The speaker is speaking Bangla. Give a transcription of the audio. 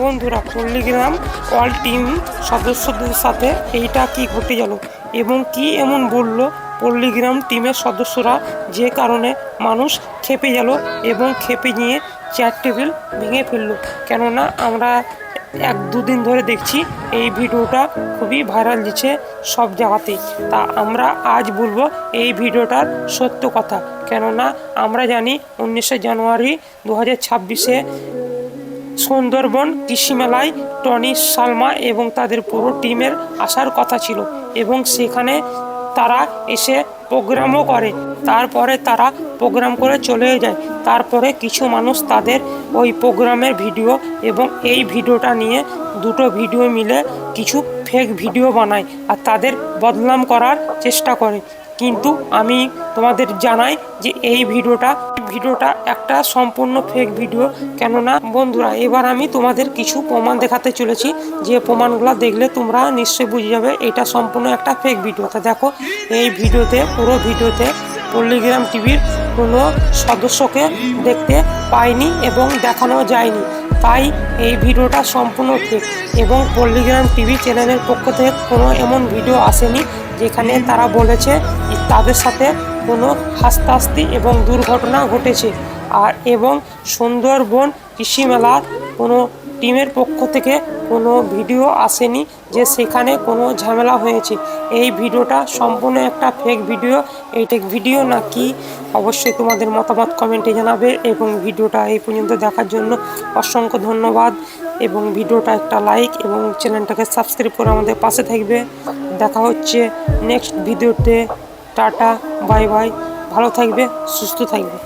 বন্ধুরা, পল্লীগ্রাম অল টিম সদস্যদের সাথে এইটা কি ঘটে গেল এবং কি এমন বলল পল্লীগ্রাম টিমের সদস্যরা? যে কারণে মানুষ খেপে গেল এবং খেপে নিয়ে চেয়ার টেবিল ভেঙে ফেলল। কেননা আমরা এক দুদিন ধরে দেখছি এই ভিডিওটা খুবই ভাইরাল দিচ্ছে সব জায়গাতেই তা আমরা আজ বলব এই ভিডিওটার সত্য কথা। কেননা আমরা জানি উনিশে জানুয়ারি দু হাজার ছাব্বিশে সুন্দরবন কৃষি মেলায় টনি, সালমা এবং তাদের পুরো টিমের আসার কথা ছিল এবং সেখানে তারা এসে প্রোগ্রামও করে। তারপরে তারা প্রোগ্রাম করে চলে যায়। তারপরে কিছু মানুষ তাদের ওই প্রোগ্রামের ভিডিও এবং এই ভিডিওটা নিয়ে দুটো ভিডিও মিলে কিছু ফেক ভিডিও বানায় আর তাদের বদনাম করার চেষ্টা করে। কিন্তু আমি তোমাদের জানাই যে এই ভিডিওটা ভিডিওটা একটা সম্পূর্ণ ফেক ভিডিও কেননা, বন্ধুরা, এবার আমি তোমাদের কিছু প্রমাণ দেখাতে চলেছি। যে প্রমাণগুলো দেখলে তোমরা নিশ্চয়ই বুঝে যাবে, এটা সম্পূর্ণ একটা ফেক ভিডিও তা দেখো, এই ভিডিওতে, পুরো ভিডিওতে পল্লিগ্রাম টিভির কোনো সদস্যকে দেখতে পাইনি এবং দেখানো যায়নি। তাই এই ভিডিওটা সম্পূর্ণ ফেক এবং পল্লিগ্রাম টিভি চ্যানেলের পক্ষ থেকে কোনো এমন ভিডিও আসেনি, যেখানে তারা বলেছে তাদের সাথে কোনো হাস্তাস্তি এবং দুর্ঘটনা ঘটেছে। আর এবং সুন্দরবন কৃষিমেলার কোনো টিমের পক্ষ থেকে কোনো ভিডিও আসেনি যে সেখানে কোনো ঝামেলা হয়েছে। এই ভিডিওটা সম্পূর্ণ একটা ফেক ভিডিও এই টেক ভিডিও নাকি অবশ্যই তোমাদের মতামত কমেন্টে জানাবে এবং ভিডিওটা এই পর্যন্ত দেখার জন্য অসংখ্য ধন্যবাদ এবং ভিডিওটা একটা লাইক এবং চ্যানেলটাকে সাবস্ক্রাইব করে আমাদের পাশে থাকবে। দেখা হচ্ছে নেক্সট ভিডিওতে টাটা বাই বাই। ভালো থাকবে সুস্থ থাকবে।